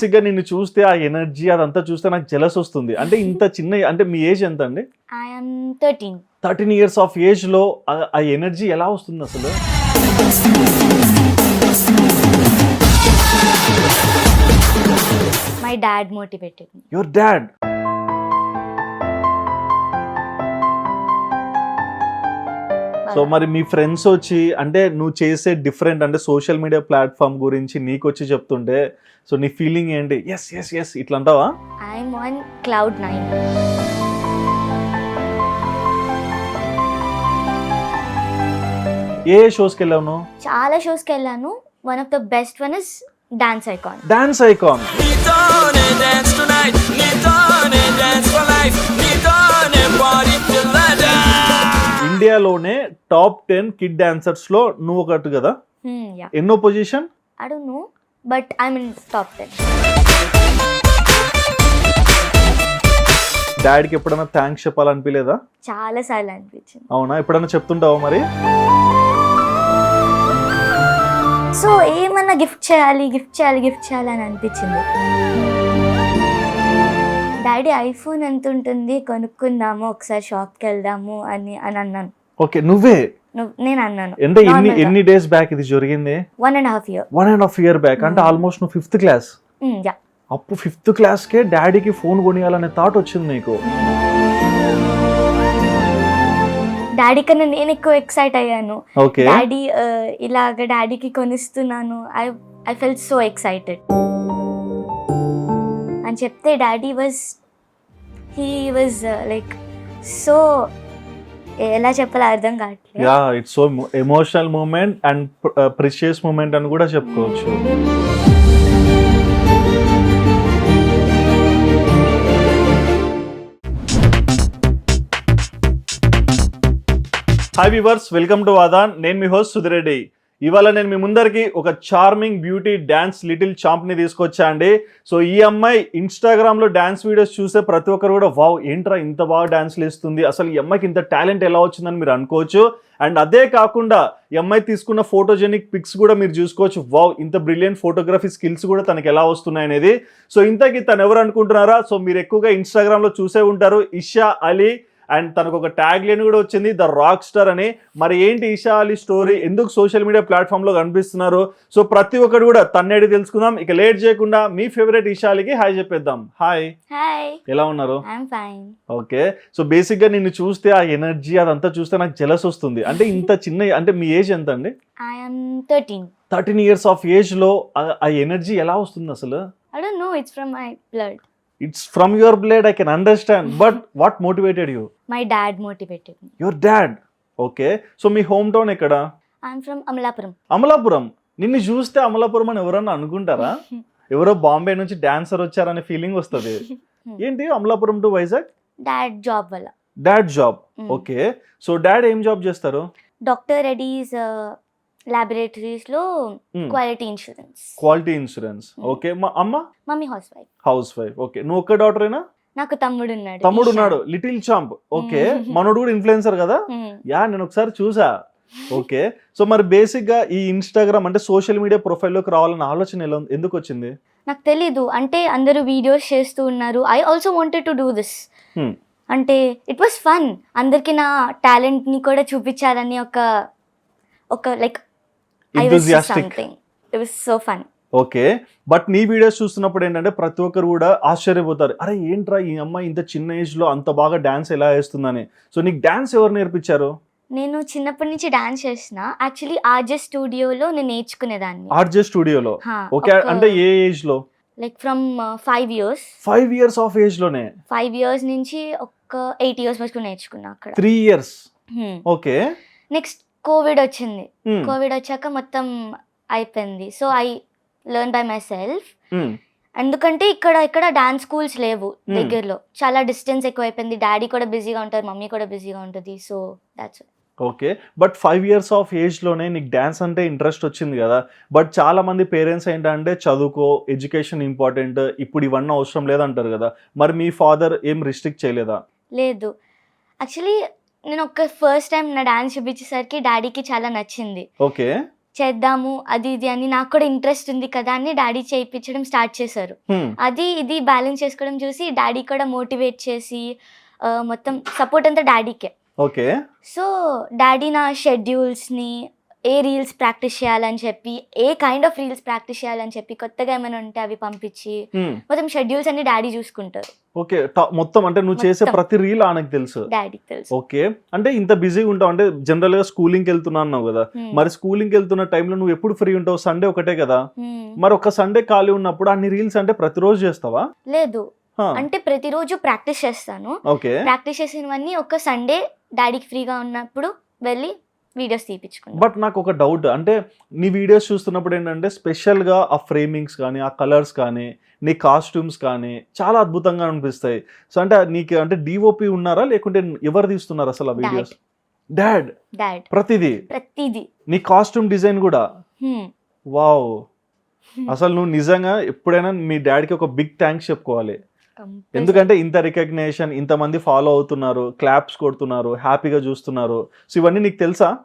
బేసిక్గా నిన్ను చూస్తే ఆ ఎనర్జీ అదంతా చూస్తే నాకు జలస్ వస్తుంది. అంటే ఇంత చిన్న అంటే మీ ఏజ్ ఎంత అండి? I'm thirteen. Thirteen years of ఏజ్లో ఆ- ఆ ఎనర్జీ ఎలా వస్తుంది అసలు? My dad motivated your dad so మరి మీ ఫ్రెండ్స్ వచ్చి అంటే నువ్వు చేసే డిఫరెంట్ అంటే సోషల్ మీడియా ప్లాట్ఫామ్ గురించి నీకు వచ్చి చెప్తుంటే సో నీ ఫీలింగ్ ఏంటి? ఎస్ ఎస్ ఎస్ ఇట్లా అంటావా ఐఎమ్ ఆన్ క్లౌడ్ నైన్ ఏ షోస్కి వెళ్ళావు నువ్వు? చాలా షోస్కి వెళ్ళాను. One of the best one is dance icon dance icon ఇండియాలోనే టాప్ టెన్ కిడ్ డాన్సర్స్లో నువ్వు ఒకటి కదా? యా ఎన్నో position? But I mean top ten డాడీకి ఎప్పుడైనా థ్యాంక్స్ చెప్పాలనిపించలేదా చాలా సార్లు అనిపించింది. అవునా? ఎప్పుడైనా చెప్తుంటావా మరి? సో ఏమన్నా గిఫ్ట్ చేయాలి గిఫ్ట్ చేయాలి గిఫ్ట్ చేయాలి అని అనిపించింది? డాడీ ఐఫోన్ ఎంత ఉంటుంది? కొనుక్కుందాము ఒకసారి షాప్కి వెళ్దాము అని అని అన్నాను. ఓకే నువ్వే? నేను అన్నాను. అంటే ఎన్ని ఎన్ని డేస్ బ్యాక్ ఇది జరిగింది? One and half year one and half year back అంటే ఆల్మోస్ట్ నువ్వు ఫిఫ్త్ క్లాస్ యా అప్పుడు ఫిఫ్త్ క్లాస్కే డాడీకి ఫోన్ కొనియాలనే థాట్ వచ్చింది నీకు? డాడీ కన్నా నేను ఎక్కువ ఎక్సైట్ అయ్యాను. ఓకే డాడీ ఇలాగ డాడీకి కొనిస్తున్నాను. I I fell so excited అని చెప్తే daddy was he was like so ఎలా చెప్పాలో అర్థం కావట్లేదు. Yeah it's so emotional moment and precious moment అని కూడా చెప్పుకోవచ్చు. హాయ్ వివర్స్ వెల్కమ్ టు వాదాన్ నేను మీ హోస్ట్ సుధిరెడ్డి ఇవాళ నేను మీ ముందరికి ఒక చార్మింగ్ బ్యూటీ డ్యాన్స్ లిటిల్ చాంప్ని తీసుకొచ్చా అండి. సో ఈ అమ్మాయి ఇన్స్టాగ్రామ్లో డ్యాన్స్ వీడియోస్ చూస్తే ప్రతి ఒక్కరు కూడా వావ్ ఏంట్రా ఇంత బాగా డ్యాన్స్లు ఇస్తుంది అసలు ఈ అమ్మాయికి ఇంత టాలెంట్ ఎలా వచ్చిందని మీరు అనుకోవచ్చు? అండ్ అదే కాకుండా ఈ అమ్మాయి తీసుకున్న ఫోటోజెనిక్ పిక్స్ కూడా మీరు చూసుకోవచ్చు. వావ్ ఇంత బ్రిలియంట్ ఫోటోగ్రఫీ స్కిల్స్ కూడా తనకి ఎలా వస్తున్నాయి? అనేది. సో ఇంతకీ తను ఎవరు అనుకుంటున్నారా? సో మీరు ఎక్కువగా ఇన్స్టాగ్రామ్లో చూసే ఉంటారు. ఇషా అలీ అండ్ తనకు ఒక ట్యాగ్ లైన్ కూడా వచ్చింది ద రాక్ స్టార్ అని. మరి ఏంటి ఇషా అలీ స్టోరీ? ఎందుకు సోషల్ మీడియా ప్లాట్ఫామ్లో కనిపిస్తున్నారు? సో ప్రతి ఒక్కరు కూడా తన్నేడి తెలుసుకుందాం. ఇక లేట్ చేయకుండా మీ ఫేవరెట్ ఇషా అలీకి హాయ్ చెప్పేద్దాం. హాయ్. ఎలా ఉన్నారు? ఓకే. సో బేసిక్గా నిన్ను చూస్తే ఆ ఎనర్జీ అదంతా చూస్తే నాకు జలస్ వస్తుంది. అంటే ఇంత చిన్న అంటే మీ ఏజ్ ఎంత అండి? థర్టీన్ ఇయర్స్ ఆఫ్ ఏజ్లో ఆ- ఆ ఎనర్జీ ఎలా వస్తుంది అసలు? I don't know it's from my blood it's from your blood I can understand but what motivated you my dad motivated your dad okay so me home town ఎక్కడ? I'm from Amalapuram Amalapuram నిన్ను చూస్తే అమలాపురం అని ఎవరన్నా అనుకుంటారా? ఎవరో బాంబే నుంచి డాన్సర్ వచ్చారనే ఫీలింగ్ వస్తుంది. ఏంటి Amalapuram to Vizag dad job వల్ల. Dad job. Okay so dad ఏం జాబ్ చేస్తారు? డాక్టర్ రెడీస్ లాబొరేటరీస్లో Mm. Quality insurance quality insurance. Okay మా అమ్మ? Mummy house wife house wife okay నువ్వు ఒక్క డాటరేనా నాకు తమ్ముడు ఉన్నాడు. తమ్ముడు. ఉన్నాడు లిటిల్ చాంప్ ఓకే. మనోడు కూడా ఇన్ఫ్లుయెన్సర్ కదా? Hmm. యా నేను ఒకసారి చూసా. ఓకే సో మరి బేసిక్గా ఈ ఇన్స్టాగ్రామ్ అంటే సోషల్ మీడియా ప్రొఫైల్లోకి రావాలన్న ఆలోచన ఎలా ఎందుకు వచ్చింది? నాకు తెలీదు. అంటే అందరూ వీడియోస్ చేస్తూ ఉన్నారు. I also wanted to do this. అంటే ఇట్ వాస్ ఫన్ అందరికి నా టాలెంట్ని కూడా చూపించాలని ఒక ఒక like something it was so fun okay but నీ వీడియోస్ చూస్తున్నప్పుడు ఏంటంటే ప్రతి ఒక్కరు కూడా ఆశ్చర్యపోతారు. అరే ఏంట్రా ఈ అమ్మాయి ఇంత చిన్న ఏజ్లో అంత బాగా డాన్స్ ఎలా వేస్తుందని సో నీకు డాన్స్ ఎవరు నేర్పించారు? నేను చిన్నప్పటి నుంచి డాన్స్ చేసిన యాక్చువల్లీ ఆర్జే స్టూడియోలో నేను నేర్చుకునేదాన్ని. ఆర్జే స్టూడియోలో? ఓకే అంటే ఏ ఏజ్లో? Like from five years five years of ఏజ్లోనే? ఫైవ్ ఇయర్స్ నుంచి ఒక ఎయిట్ ఇయర్స్ వరకు నేర్చుకున్నా అక్కడ. Three years okay next covid వచ్చింది. కోవిడ్ వచ్చాక మొత్తం అయిపోయింది. So I learn by myself ఎందుకంటే ఇక్కడ ఇక్కడ డాన్స్ స్కూల్స్ లేవు Hmm. దగ్గరలో. చాలా డిస్టెన్స్ ఎక్కువ అయిపోయింది డాడీ కూడా బిజీగా ఉంటారు మమ్మీ కూడా బిజీగా ఉంటుంది. So that's okay. But five years of ఏజ్లోనే నీకు డాన్స్ అంటే ఇంట్రెస్ట్ వచ్చింది కదా. బట్ చాలా మంది పేరెంట్స్ ఏంటంటే చదువుకో ఎడ్యుకేషన్ ఇంపార్టెంట్ ఇప్పుడు ఇవన్నీ అవసరం లేదంటారు కదా. మరి మీ ఫాదర్ ఏం రిస్ట్రిక్ట్ చేయలేదా? లేదు. యాక్చువల్లీ నేను ఒక ఫస్ట్ టైం నా డాన్స్ చూపించేసరికి డాడీకి చాలా నచ్చింది. ఓకే. చేద్దాము అది ఇది అని నాకు కూడా ఇంట్రెస్ట్ ఉంది కదా అని డాడీ చేయించడం స్టార్ట్ చేశారు. అది ఇది బ్యాలెన్స్ చేసుకోవడం చూసి డాడీ కూడా మోటివేట్ చేసి ఆ, మొత్తం సపోర్ట్ అంతా డాడీకే ఓకే. సో డాడీ నా షెడ్యూల్స్ని ఏ రీల్స్ ప్రాక్టీస్ చేయాలని చెప్పి a kind of reels practice చేయాలని చెప్పి కొత్తగా ఏమైనా ఉంటే అవి పంపించి. మొత్తం షెడ్యూల్స్ అన్ని డాడీ చూసుకుంటారు. ఓకే మొత్తం అంటే నువ్వు చేసే. ప్రతి రీల్ ఆయనకు తెలుసు. డాడీకి తెలుసు. ఓకే అంటే ఇంత బిజీగా ఉంటావు అంటే జనరల్గా స్కూలింగ్కి వెళ్తున్నా అన్నావు కదా. మరి స్కూలింగ్కి వెళ్తున్న టైంలో నువ్వు ఎప్పుడు ఫ్రీ ఉంటావు? సండే ఒకటే కదా. మరి ఒక సండే ఖాళీ ఉన్నప్పుడు అన్ని రీల్స్ అంటే ప్రతిరోజు చేస్తావా? లేదు. అంటే ప్రతిరోజు ప్రాక్టీస్ చేస్తాను. ఓకే. ప్రాక్టీస్ చేసినవన్నీ ఒక సండే డాడీకి ఫ్రీగా ఉన్నప్పుడు వెళ్ళి వీడియోస్ తీపించుకున్నాను బట్ నాకు ఒక డౌట్ అంటే నీ వీడియోస్ చూస్తున్నప్పుడు ఏంటంటే స్పెషల్గా ఆ ఫ్రేమింగ్స్ కానీ ఆ కలర్స్ కానీ నీ కాస్ట్యూమ్స్ కానీ చాలా అద్భుతంగా అనిపిస్తాయి. సో అంటే నీకు అంటే డిఓపి ఉన్నారా? లేకుంటే ఎవరు తీస్తున్నారు అసలు ఆ వీడియోస్? డాడ్? డాడ్. ప్రతిదీ? ప్రతిదీ. నీ కాస్ట్యూమ్ డిజైన్ కూడా. వావ్. అసలు నువ్వు నిజంగా ఎప్పుడైనా మీ డాడీకి ఒక బిగ్ థ్యాంక్స్ చెప్పుకోవాలి. ఎందుకంటే ఇంత రికగ్నేషన్ ఇంతమంది ఫాలో అవుతున్నారు క్లాప్స్ కొడుతున్నారు హ్యాపీగా చూస్తున్నారు. సో ఇవన్నీ నీకు తెలుసా.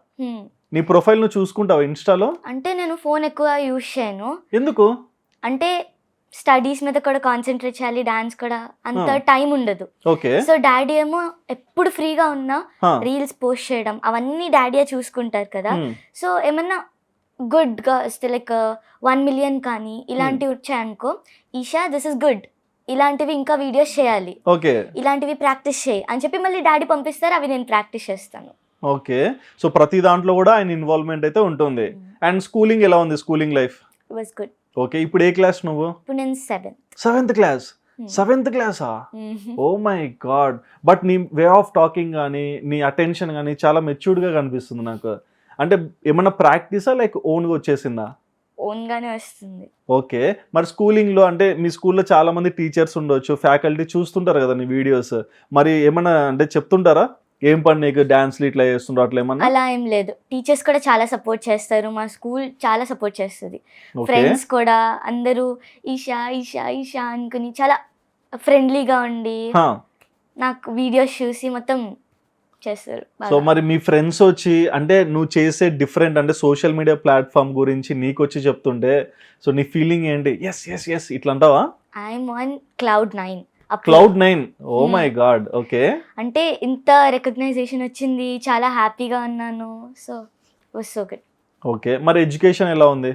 నీ ప్రొఫైల్ను చూసుకుంటావు ఇన్స్టాలో? అంటే నేను ఫోన్ ఎక్కువ యూజ్ చేయను. ఎందుకు? అంటే స్టడీస్ మీద కూడా కాన్సన్ట్రేట్ చేయాలి డాన్స్ కూడా అంత. టైం ఉండదు. ఓకే. సో డాడీ ఏమో ఎప్పుడు ఫ్రీగా ఉన్నా రీల్స్ పోస్ట్ చేయడం అవన్నీ డాడీ చూసుకుంటారు కదా. సో ఏమన్నా గుడ్గా వస్తే లైక్ వన్ మిలియన్ కానీ ఇలాంటివి వచ్చాయనుకో ఈషా దిస్ ఇస్ గుడ్. ఇలాంటివి ఇంకా వీడియోస్ చేయాలి. ఓకే. ఇలాంటివి ప్రాక్టీస్ చేయి. అని చెప్పి మళ్ళీ డాడీ పంపిస్తారు అవి నేను ప్రాక్టీస్ చేస్తాను. ఓకే. సో ప్రతి దాంట్లో కూడా ఆయన ఇన్వాల్వ్మెంట్ అయితే ఉంటుంది. అండ్ స్కూలింగ్ ఎలా ఉంది? Schooling life was good okay ఇప్పుడు ఏ క్లాస్ నువ్వు? ఇప్పుడు నేను సెవెంత్ సెవెంత్ క్లాస్ సెవెంత్ క్లాసా ఓ మై గాడ్ బట్ నీ వే ఆఫ్ టాకింగ్ కానీ నీ అటెన్షన్ కానీ చాలా మెచ్యూర్డ్గా కనిపిస్తుంది నాకు. అంటే ఏమన్నా ప్రాక్టీసా లైక్ ఓన్గా వచ్చేసిందా? ఓన్గానే వస్తుంది. ఓకే. మరి స్కూలింగ్లో అంటే మీ స్కూల్లో చాలా మంది టీచర్స్ ఉండొచ్చు ఫ్యాకల్టీ చూస్తుంటారు కదా నీ వీడియోస్. మరి ఏమన్నా అంటే చెప్తుంటారా? ఏం పని నీకు డాన్స్లు ఇట్లా చేస్తుండ్రు అట్లా ఏమన్నా? అలా ఏం లేదు. టీచర్స్ కూడా చాలా సపోర్ట్ చేస్తారు. మా స్కూల్ చాలా సపోర్ట్ చేస్తుంది. ఫ్రెండ్స్ కూడా అందరూ ఈషా ఈషా ఈషా అనుకుని చాలా ఫ్రెండ్లీగా ఉండి. నాకు వీడియోస్ చూసి మొత్తం చేస్తారు. సో. మరి మీ ఫ్రెండ్స్ వచ్చి అంటే నువ్వు చేసే డిఫరెంట్ అంటే సోషల్ మీడియా ప్లాట్ఫామ్ గురించి నీకు వచ్చి చెప్తుంటే సో నీ ఫీలింగ్ ఏంటి? ఎస్ ఎస్ ఎస్ ఇట్లా అంటావా I'm on cloud nine cloud nine oh. My god okay అంటే ఇంత రికగ్నైజేషన్ వచ్చింది చాలా హ్యాపీగా ఉన్నాను. So was so good okay మరి ఎడ్యుకేషన్ ఎలా ఉంది?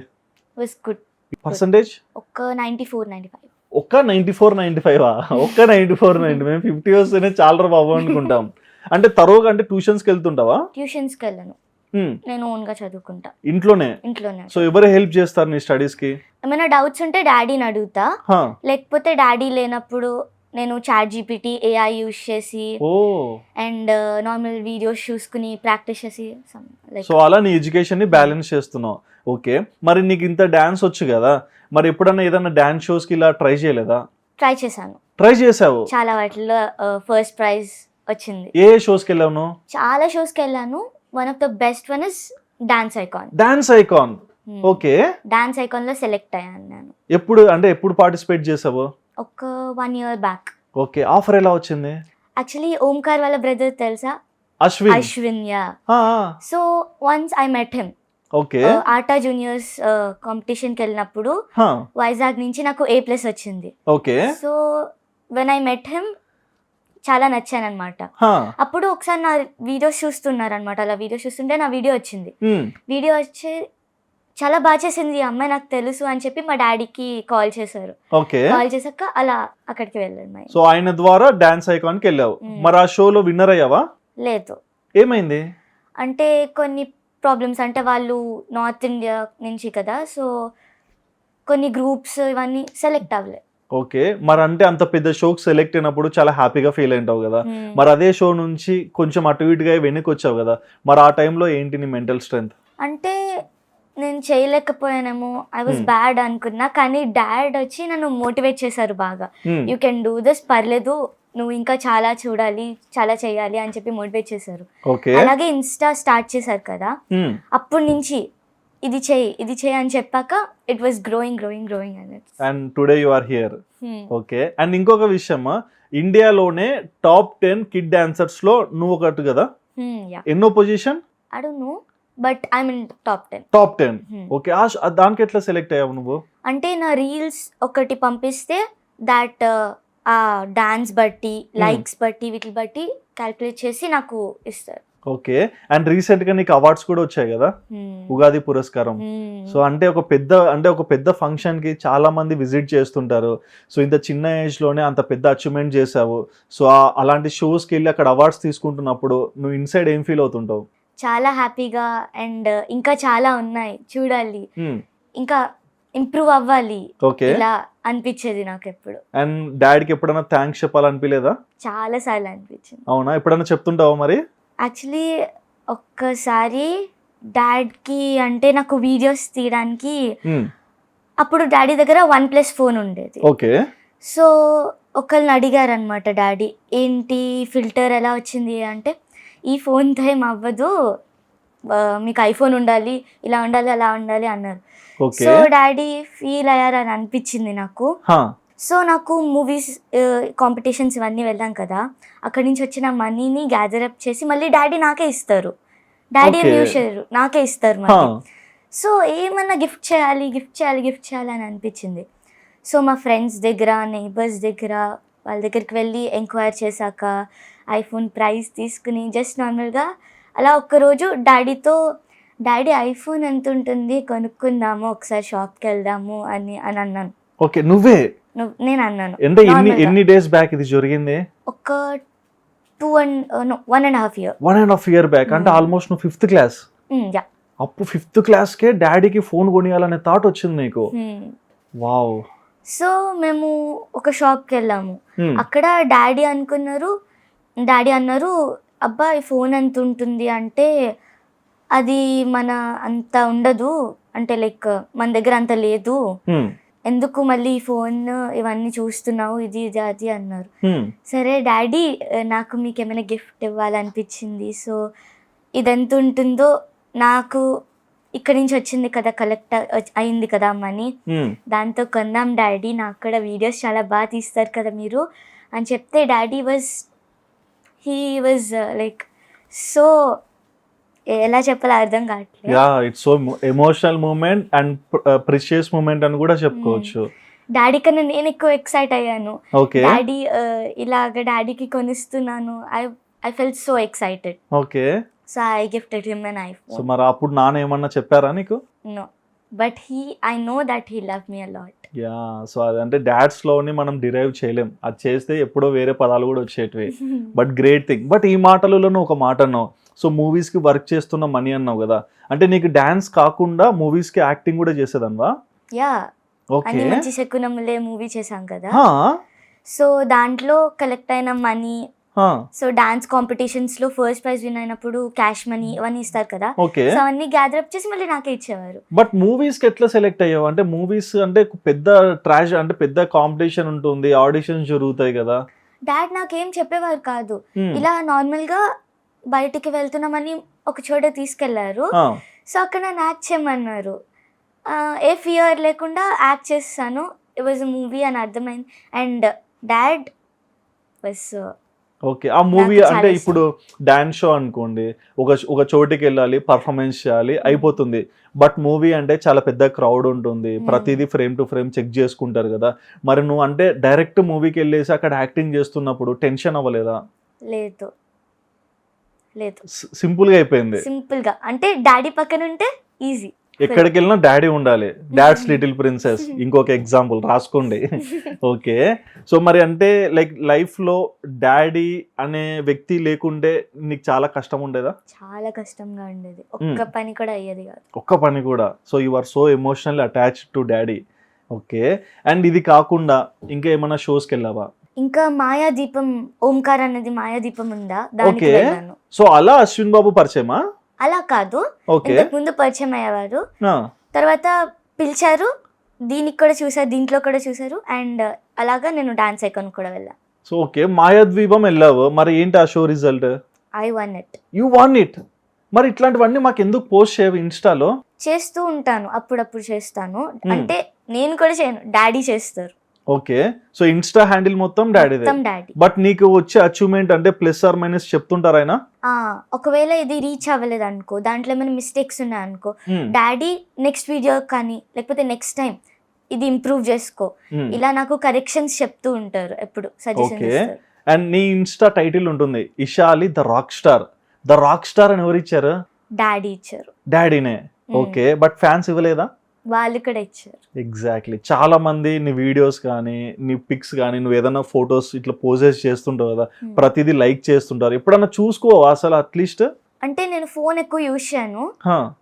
వాజ్ గుడ్ పర్సంటేజ్ ఒక నైంటీ ఫోర్ నైంటీ ఫైవ్ ఒక్క నైంటీ ఫోర్ నైంటీ ఫైవ్ ఒక్క నైంటీ ఫోర్ నైంటీ మేము ఫిఫ్టీ వస్తేనే చాలా బాబు అనుకుంటాం. అంటే తరువుగా అంటే ట్యూషన్స్కి వెళ్తుంటావా ట్యూషన్స్కి వెళ్ళను. నేను ఓన్గా చదువుకుంటా. ఇంట్లోనే? ఇంట్లోనే. సో ఎవరు హెల్ప్ చేస్తారు నీ స్టడీస్కి ఏమైనా డౌట్స్ ఉంటే డాడీని అడుగుతా. లేకపోతే డాడీ లేనప్పుడు నేను చాట్ జీపీటీ ఏఐ యూస్ చేసి అండ్ నార్మల్ వీడియోస్ చూసుకుని ప్రాక్టీస్ చేసి సో అలా నీ ఎడ్యుకేషన్ని బ్యాలెన్స్ చేస్తున్నావు. ఓకే. మరి నీకు ఇంత డాన్స్ వచ్చు కదా. మరి ఎప్పుడన్నా ఏదైనా డాన్స్ షోస్కి ఇలా ట్రై చేయలేదా? ట్రై చేశాను. ట్రై చేసావు చాలా వాటిలో ఫస్ట్ ప్రైజ్ వచ్చింది. ఏ షోస్కి వెళ్ళావు చాలా షోస్కి వెళ్ళాను. One of the best one is dance icon dance icon okay dance ఐకాన్లో select అయ్యాను నేను ఎప్పుడు అంటే ఎప్పుడు పార్టిసిపేట్ చేసావు? ఒక one year back okay offer ఎలా వచ్చింది? యాక్చువల్లీ ఓంకార్ వాళ్ళ బ్రదర్ తెలుసా? Ashwin Ashwin yeah so once I met him okay ATA juniors కాంపిటీషన్కి వెళ్ళినప్పుడు హా, వైజాగ్ నుంచి నాకు ఏ ప్లస్ వచ్చింది. Okay so when I met him చాలా నచ్చాను అనమాట అప్పుడు ఒకసారి నా వీడియోస్ చూస్తున్నారు అనమాట అలా వీడియోస్ చూస్తుంటే నా వీడియో వచ్చింది. వీడియో వచ్చి చాలా బాగా చేసింది. ఈ అమ్మాయి నాకు తెలుసు అని చెప్పి మా డాడీకి కాల్ చేశారు. ఓకే. కాల్ చేశాక అలా అక్కడికి వెళ్ళాను సో ఆయన ద్వారా డాన్స్ ఐకాన్కి వెళ్ళావు. మరి ఆ షోలో విన్నర్ అయ్యావా? లేదు. ఏమైంది? అంటే కొన్ని ప్రాబ్లమ్స్ అంటే వాళ్ళు నార్త్ ఇండియా నుంచి కదా సో కొన్ని గ్రూప్స్ ఇవన్నీ సెలెక్ట్ అవ్వలే. ఓకే. మరి అంటే అంత పెద్ద షోకి సెలెక్ట్ అయినప్పుడు చాలా హ్యాపీగా ఫీల్ అయింటావు కదా. Hmm. మరి అదే షో నుంచి కొంచెం అటు ఇటుగా వెనక్కి వచ్చావు కదా. మరి ఆ టైంలో ఏంటి నీ మెంటల్ స్ట్రెంగ్త్? అంటే నేను చేయలేకపోయానేమో ఐ వాజ్ Hmm. బ్యాడ్ అనుకున్నా కానీ డాడ్ వచ్చి నన్ను మోటివేట్ చేశారు బాగా. యూ కెన్ డూ దిస్ పర్లేదు నువ్వు ఇంకా చాలా చూడాలి చాలా చేయాలి అని చెప్పి మోటివేట్ చేశారు. అలాగే ఇన్స్టా స్టార్ట్ చేశారు కదా. అప్పటి నుంచి ఇది చేయి ఇది చేయి అని చెప్పాక it was growing growing growing and today you are here Hmm. Okay and ఇంకొక విషయం ఇండియాలోనే టాప్ టెన్ కిడ్ డాన్సర్స్లో నువ్వు ఒకటి కదా? యా ఎన్నో position I don't know but I mean top ten top ten okay ఆ దానికి ఎట్లా సెలెక్ట్ అయ్యావు నువ్వు? అంటే నా రీల్స్ ఒకటి పంపిస్తే దాట్ ఆ డాన్స్ బట్టి లైక్స్ బట్టి వీటి బట్టి క్యాల్కులేట్ చేసి నాకు ఇస్తారు. ఓకే. అండ్ రీసెంట్గా నీకు అవార్డ్స్ కూడా వచ్చాయి కదా? Hmm. ఉగాది పురస్కారం. Hmm. సో అంటే ఒక పెద్ద అంటే ఒక పెద్ద ఫంక్షన్కి చాలా మంది విజిట్ చేస్తుంటారు. సో ఇంత చిన్న ఏజ్లోనే అంత పెద్ద అచీవ్మెంట్ చేసావు సో అలాంటి షోస్కి వెళ్ళి అక్కడ అవార్డ్స్ తీసుకుంటున్నప్పుడు నువ్వు ఇన్సైడ్ ఏం ఫీల్ అవుతుంటావు? చాలా హ్యాపీగా అండ్ ఇంకా చాలా ఉన్నాయి. చూడాలి. Hmm. ఇంకా ఇంప్రూవ్ అవ్వాలి. ఓకే ఇలా అనిపించేది నాకు ఎప్పుడు అండ్ డాడీకి ఎప్పుడైనా థ్యాంక్స్ చెప్పాలనిపించలేదా చాలా సార్లు అనిపించింది. అవునా? ఎప్పుడైనా చెప్తుంటావా మరి? యాక్చువల్లీ ఒక్కసారి డాడ్కి అంటే నాకు వీడియోస్ తీయడానికి Hmm. అప్పుడు డాడీ దగ్గర వన్ ప్లస్ ఫోన్ ఉండేది. ఓకే. సో ఒకళ్ళని అడిగారు అనమాట డాడీ ఏంటి ఫిల్టర్ ఎలా వచ్చింది? అంటే ఈ ఫోన్తో ఏం అవ్వదు. మీకు ఐఫోన్ ఉండాలి ఇలా ఉండాలి అలా ఉండాలి అన్నారు. సో డాడీ ఫీల్ అయ్యారని అనిపించింది నాకు. సో నాకు మూవీస్ కాంపిటీషన్స్ ఇవన్నీ వెళ్ళాం కదా. అక్కడి నుంచి వచ్చిన మనీని గ్యాదర్ అప్ చేసి మళ్ళీ డాడీ నాకే ఇస్తారు. డాడీ. న్యూస్ నాకే ఇస్తారు మళ్ళీ. సో ఏమన్నా గిఫ్ట్ చేయాలి గిఫ్ట్ చేయాలి గిఫ్ట్ చేయాలి అని అనిపించింది. సో మా ఫ్రెండ్స్ దగ్గర నైబర్స్ దగ్గర వాళ్ళ దగ్గరికి వెళ్ళి ఎంక్వైర్ చేశాక ఐఫోన్ ప్రైస్ తీసుకుని జస్ట్ నార్మల్గా అలా ఒక్కరోజు డాడీతో డాడీ ఐఫోన్ ఎంత ఉంటుంది కొనుక్కుందాము ఒకసారి షాప్కి వెళ్దాము అని అని అన్నాను. ఓకే. నువ్వే? నువ్వు నేను అన్నాను. అంటే ఎన్ని. ఎన్ని డేస్ బ్యాక్ ఇది జరిగింది? ఒక two and no one and half year one and half year back అంటే Hmm. ఆల్మోస్ట్ నువ్వు ఫిఫ్త్ క్లాస్ యా అప్పుడు ఫిఫ్త్ క్లాస్కే డాడీకి ఫోన్ కొనియాలనే థాట్ వచ్చింది నీకు? వావ్ సో మేము ఒక షాప్కి వెళ్ళాము. Hmm. అక్కడ డాడీ అనుకున్నారు డాడీ అన్నారు అబ్బా ఈ ఫోన్ ఎంత ఉంటుంది అంటే అది మన అంత ఉండదు. అంటే లైక్ మన దగ్గర అంత లేదు. Hmm. ఎందుకు మళ్ళీ ఈ ఫోన్ ఇవన్నీ చూస్తున్నావు? ఇది ఇది అది అన్నారు. సరే డాడీ నాకు మీకు ఏమైనా గిఫ్ట్ ఇవ్వాలనిపించింది. సో ఇదెంత ఉంటుందో నాకు ఇక్కడి నుంచి వచ్చింది కదా కలెక్ట్ అయింది కదా మనీ. దాంతో కొన్నాం డాడీ నాకు కూడా వీడియోస్ చాలా బాగా తీస్తారు కదా మీరు. అని చెప్తే daddy was he was like so ఎలా చెప్పాలో అర్థం కావట్లేదు. Yeah it's so emotional moment and precious moment అని కూడా చెప్పుకోవచ్చు. డాడీ కన్నా నేను ఎక్కువ ఎక్సైట్ అయ్యాను. ఓకే డాడీ ఇలాగ డాడీకి కొనిస్తున్నాను. I I felt so excited okay so I gifted him an so iPhone మరి అప్పుడు నాన్న ఏమన్నా చెప్పారా నీకు? No but he I know that he love me a lot yeah so అదంటే డాడ్స్లోని మనం డిరైవ్ చేయలేం. అది చేస్తే ఎప్పుడో వేరే పదాలు కూడా వచ్చేటివి. బట్ గ్రేట్ థింగ్ బట్ ఈ మాటలలో నువ్వు ఒక మాట అన్నావు. సో మూవీస్కి వర్క్ చేస్తున్న మనీ అన్నావు కదా. అంటే నీకు డాన్స్ కాకుండా మూవీస్కి యాక్టింగ్ కూడా చేసేదన్వా? యా. ఓకే. మంచి శకునములే మూవీ చేశాం కదా. సో దాంట్లో కలెక్ట్ అయిన మనీ సో డాన్స్ కాంపిటీషన్స్లో ఫస్ట్ ప్రైజ్ విన్ అయినప్పుడు క్యాష్ మనీ ఇవన్నీ ఇస్తారు కదా. ఓకే. సో అవన్నీ గ్యాదర్ అప్ చేసి మళ్ళీ నాకే ఇచ్చేవారు. బట్ మూవీస్కి ఎట్లా సెలెక్ట్ అయ్యావు? అంటే మూవీస్ అంటే పెద్ద ట్రాష్ అంటే పెద్ద కాంపిటీషన్ ఉంటుంది ఆడిషన్స్ జరుగుతాయి కదా. డాడ్ నాకేం చెప్పేవారు కాదు. ఇలా నార్మల్గా బయటికి వెళ్తున్నామని ఒక చోట తీసుకెళ్ళారు. సో అక్కడ నన్ను యాక్ట్ చేయమన్నారు. ఏ ఫియర్ లేకుండా యాక్ట్ చేస్తాను. ఇట్ వాజ్ మూవీ అని అర్థమైంది. And dad was okay. ఆ మూవీ అంటే. ఇప్పుడు డాన్స్ షో అనుకోండి ఒక ఒక చోటికి వెళ్ళాలి పర్ఫార్మెన్స్ చేయాలి అయిపోతుంది. బట్ మూవీ అంటే చాలా పెద్ద క్రౌడ్ ఉంటుంది. Hmm. ప్రతిదీ ఫ్రేమ్ టు ఫ్రేమ్ చెక్ చేసుకుంటారు కదా. మరి నువ్వు అంటే డైరెక్ట్ మూవీకి వెళ్ళేసి అక్కడ యాక్టింగ్ చేస్తున్నప్పుడు టెన్షన్ అవ్వలేదా? లేదు. లేదు. సింపుల్గా అయిపోయింది. సింపుల్గా అంటే డాడీ పక్కన ఉంటే ఈజీ. ఎక్కడికి వెళ్ళినా డాడీ ఉండాలి. డాడ్స్ లిటిల్ ప్రిన్సెస్ ఇంకొక ఎగ్జాంపుల్ రాసుకోండి. ఓకే. సో మరి అంటే లైక్ లైఫ్లో డాడీ అనే వ్యక్తి లేకుంటే నీకు చాలా కష్టం ఉండేదా? చాలా కష్టంగా ఉండేది. ఒక్క పని కూడా అయ్యేది కాదు. ఒక్క పని కూడా. So you are so emotional attached to daddy okay. And ఇది కాకుండా ఇంకా ఏమైనా షోస్కి వెళ్ళావా? ఇంకా మాయా దీపం ఓంకార్ అనేది మాయా దీపం ఉందా? దానికి. వెళ్ళాను. సో అలా అశ్విన్ బాబు పరిచయమా? అలా కాదు. ఓకే. ఇంతకు ముందు పరిచయం అయ్యేవారు. తర్వాత పిలిచారు. దీనికి కూడా చూసారు దీంట్లో కూడా చూసారు. అండ్ అలాగా నేను డాన్స్ ఐకాన్ కూడా వెళ్ళా. సో ఓకే మాయాద్వీపం వెళ్ళావు. మరి ఏంటి ఆ show result? I won it. You won it. మరి ఇట్లాంటివన్నీ మాకు ఎందుకు పోస్ట్ చేయవు ఇన్స్టాలో? చేస్తూ ఉంటాను అప్పుడప్పుడు చేస్తాను. అంటే నేను కూడా చేయను డాడీ చేస్తారు. ఓకే. సో ఇన్స్టా హ్యాండిల్ మొత్తం డాడీదే మొత్తం డాడీ బట్ నీకు వచ్చే అచీవ్మెంట్ అంటే ప్లస్ ఆర్ మైనస్ చెప్తుంటారు ఆయన? ఒకవేళ ఇది రీచ్ అవ్వలేదు అనుకో దాంట్లో ఏమైనా మిస్టేక్స్ ఉన్నాయి అనుకో. డాడీ నెక్స్ట్ వీడియో కానీ లేకపోతే నెక్స్ట్ టైం ఇది ఇంప్రూవ్ చేసుకో. Hmm. ఇలా నాకు కరెక్షన్స్ చెప్తూ ఉంటారు ఎప్పుడు సజెషన్ Okay. అండ్ నీ ఇన్స్టా టైటిల్ ఉంటుంది Ishali the rock star the rock star అని ఎవరు ఇచ్చారు? డాడీ ఇచ్చారు. డాడీనే Hmm. ఓకే. బట్ ఫ్యాన్స్ ఇవ్వలేదా? వాళ్ళు కూడా ఇచ్చారు. ఎగ్జాక్ట్లీ చాలా మంది నీ వీడియోస్ కానీ నీ పిక్స్ కానీ నువ్వు ఏదైనా ఫొటోస్ ఇట్లా పోజెస్ చేస్తుంటావు కదా Hmm. ప్రతిదీ లైక్ చేస్తుంటారు. ఎప్పుడన్నా చూసుకో అసలు అట్లీస్ట్ అంటే నేను ఫోన్ ఎక్కువ యూజ్ చేయను.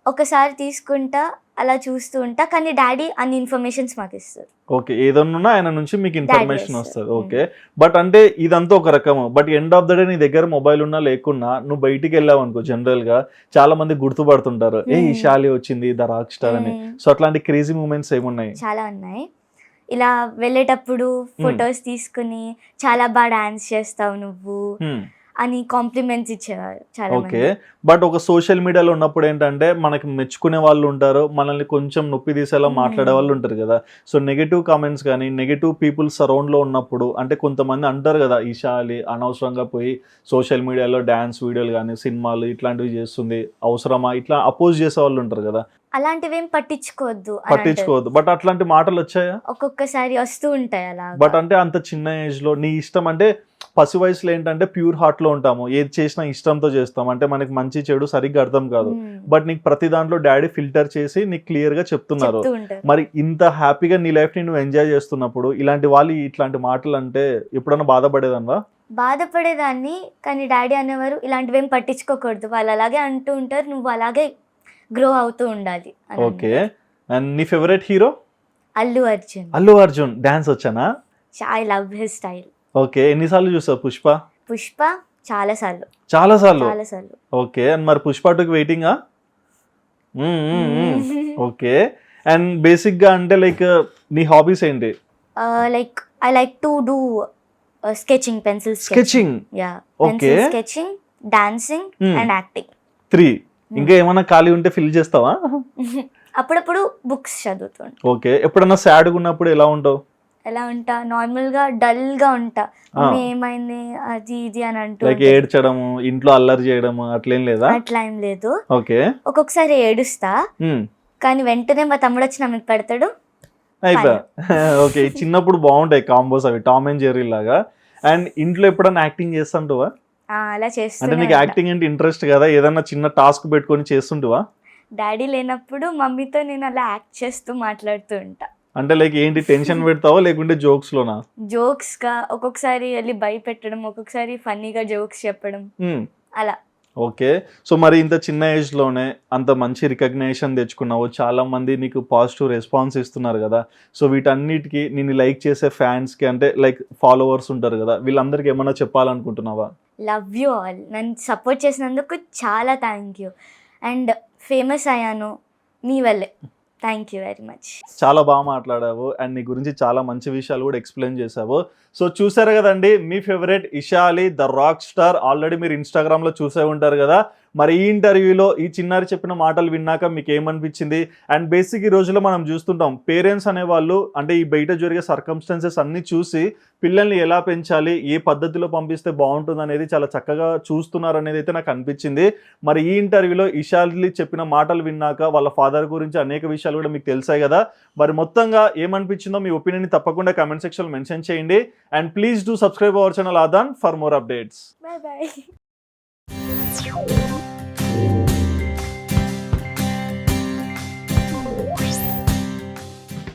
ఒకసారి తీసుకుంటా అలా చూస్తూ ఉంటా కానీ డాడీ అన్ని ఇన్ఫర్మేషన్స్ మాకు ఇస్తారు. ఓకే ఏదన్నా ఆయన నుంచి మీకు ఇన్ఫర్మేషన్ వస్తుంది. ఓకే బట్ అంటే ఇదంతా ఒక రకము. But end of the day నీ దగ్గర మొబైల్ ఉన్నా లేకున్నా నువ్వు బయటికి వెళ్ళావు అనుకో జనరల్గా చాలా మంది గుర్తుపడుతుంటారు. ఏ Hmm. ఇషాలి వచ్చింది ద రాక్ స్టార్ అని. Hmm. సో అట్లాంటి క్రేజీ మూమెంట్స్ ఏమున్నాయి? చాలా ఉన్నాయి. ఇలా వెళ్ళేటప్పుడు ఫొటోస్ తీసుకుని చాలా బాగా డాన్స్ చేస్తావు నువ్వు. Hmm. అని కాంప్లిమెంట్స్ ఇచ్చేవారు చాలా ఓకే. బట్ ఒక సోషల్ మీడియాలో ఉన్నప్పుడు ఏంటంటే మనకి మెచ్చుకునే వాళ్ళు ఉంటారు మనల్ని కొంచెం నొప్పి తీసేలా. మాట్లాడే వాళ్ళు ఉంటారు కదా. సో నెగటివ్ కామెంట్స్ కానీ నెగటివ్ పీపుల్ సరౌండ్లో ఉన్నప్పుడు అంటే కొంతమంది అంటారు కదా ఈషాలి అనవసరంగా పోయి సోషల్ మీడియాలో డ్యాన్స్ వీడియోలు కానీ సినిమాలు ఇట్లాంటివి చేస్తుంది అవసరమా? ఇట్లా అపోజ్ చేసే వాళ్ళు ఉంటారు కదా. అలాంటివి ఏం పట్టించుకోవద్దు. పట్టించుకోవద్దు. బట్ అట్లాంటి మాటలు వచ్చాయా? ఒక్కొక్కసారి వస్తూ ఉంటాయి అలా బట్ అంటే అంత చిన్న ఏజ్లో నీ ఇష్టం అంటే పసి వయసులో ఏంటంటే ప్యూర్ హార్ట్లో ఉంటాము. ఏది చేసినా ఇష్టంతో చేస్తాం. అంటే మనకి మంచి చెడు సరిగ్గా అర్థం కాదు. బట్ నీకు ప్రతి దాంట్లో డాడీ ఫిల్టర్ చేసి నీకు క్లియర్గా చెప్తున్నారు మరి ఇంత హ్యాపీగా నీ లైఫ్ని నువ్వు ఎంజాయ్ చేస్తున్నప్పుడు ఇలాంటి వాళ్ళు ఇట్లాంటి మాటలు అంటే ఎప్పుడన్నా బాధపడేదన్వా? బాధపడేదాన్ని. కానీ డాడీ అనేవారు ఇలాంటివి ఏం పట్టించుకోకూడదు. వాళ్ళు అలాగే అంటూ ఉంటారు. నువ్వు అలాగే గ్రో అవుతూ ఉండాలి ఓకే. అండ్ నీ favourite hero? Allu Arjun. Allu Arjun. Dance వచ్చానా? I love his style. Okay ఎన్నిసార్లు చూసావు పుష్ప? పుష్ప చాలా సార్లు చాలా సార్లు చాలా సార్లు ఓకే అండ్ మరి పుష్ప టూకి వెయిటింగా ఓకే అండ్ బేసిక్గా అంటే లైక్ నీ హాబీస్ ఏంటి? Like I like to do sketching pencil sketching. Yeah. Pencil sketching dancing. And acting. Three. ఇంకా ఏమైనా ఖాళీ ఉంటే ఫిల్ చేస్తావా? అప్పుడప్పుడు బుక్స్ చదువుతుంటా. ఓకే ఎప్పుడన్నా సాడ్గా ఉన్నప్పుడు ఎలా ఉంటావు? ఎలా ఉంటా? నార్మల్గా డల్గా ఉంటా. మమ్మీ ఏమైంది అది ఇది అని అంటూ లైక్. ఏడ్చడము ఇంట్లో అల్లరి చేయడము అట్లేం లేదా? అట్లా ఏం లేదు. ఓకే. ఒక్కొక్కసారి ఏడుస్తా. కానీ వెంటనే మా తమ్ముడు వచ్చి నా మీద పెడతాడు. అయిపోయా ఓకే చిన్నప్పుడు బాగుంటాయి కాంబోస్ అవి. టామ్ అండ్ జెర్రీ లాగా. అండ్ ఇంట్లో ఎప్పుడన్నా యాక్టింగ్ చేస్తుంటావా? ఆ, అలా అంటే చేస్తూనే నీకు. యాక్టింగ్ అంటే ఇంట్రెస్ట్ కదా? ఏదన్నా చిన్న టాస్క్ పెట్టుకొని చేస్తుంటావా? డాడీ లేనప్పుడు మమ్మీతో నేను అలా యాక్ట్ చేస్తూ మాట్లాడుతూ ఉంటా. అంటే లైక్ ఏంటి టెన్షన్ పెడతావా? లేకుంటే జోక్స్ లోనా? జోక్స్గా ఒక్కొక్కసారి వెళ్ళి భయపెట్టడం ఒక్కొక్కసారి ఫన్నీగా జోక్స్ చెప్పడం. Hmm. అలా. ఓకే. సో మరి ఇంత చిన్న ఏజ్లోనే అంత మంచి రికగ్నేషన్ తెచ్చుకున్నావు. చాలా మంది నీకు పాజిటివ్ రెస్పాన్స్ ఇస్తున్నారు కదా. సో వీటన్నిటికీ నిన్ను లైక్ చేసే ఫ్యాన్స్కి అంటే లైక్ ఫాలోవర్స్ ఉంటారు కదా. వీళ్ళందరికీ ఏమన్నా చెప్పాలనుకుంటున్నావా? లవ్ యూ ఆల్ నన్ను సపోర్ట్ చేసినందుకు చాలా థ్యాంక్ యూ అండ్ ఫేమస్ అయ్యాను మీ వల్లే. థ్యాంక్ యూ వెరీ మచ్ చాలా బాగా మాట్లాడావు. అండ్ నీ గురించి చాలా మంచి విషయాలు కూడా ఎక్స్ప్లెయిన్ చేసావు సో చూసారు కదండి మీ favourite Ishali the rock star already మీరు ఇన్స్టాగ్రామ్లో చూసే ఉంటారు కదా. మరి ఈ ఇంటర్వ్యూలో ఈ చిన్నారి చెప్పిన మాటలు విన్నాక మీకు ఏమనిపించింది అండ్ బేసిక్ ఈ రోజుల్లో మనం చూస్తుంటాం పేరెంట్స్ అనేవాళ్ళు అంటే ఈ బయట జరిగే సర్కమ్స్టాన్సెస్ అన్నీ చూసి పిల్లల్ని ఎలా పెంచాలి ఏ పద్ధతిలో పంపిస్తే బాగుంటుంది అనేది చాలా చక్కగా చూస్తున్నారు అనేది అయితే నాకు అనిపించింది. మరి ఈ ఇంటర్వ్యూలో ఇషాలి చెప్పిన మాటలు విన్నాక వాళ్ళ ఫాదర్ గురించి అనేక విషయాలు కూడా మీకు తెలిసాయి కదా. మరి మొత్తంగా ఏమనిపించిందో మీ ఒపీనియన్ తప్పకుండా కమెంట్ సెక్షన్లో మెన్షన్ చేయండి. And please do subscribe our channel Aadhan for more updates.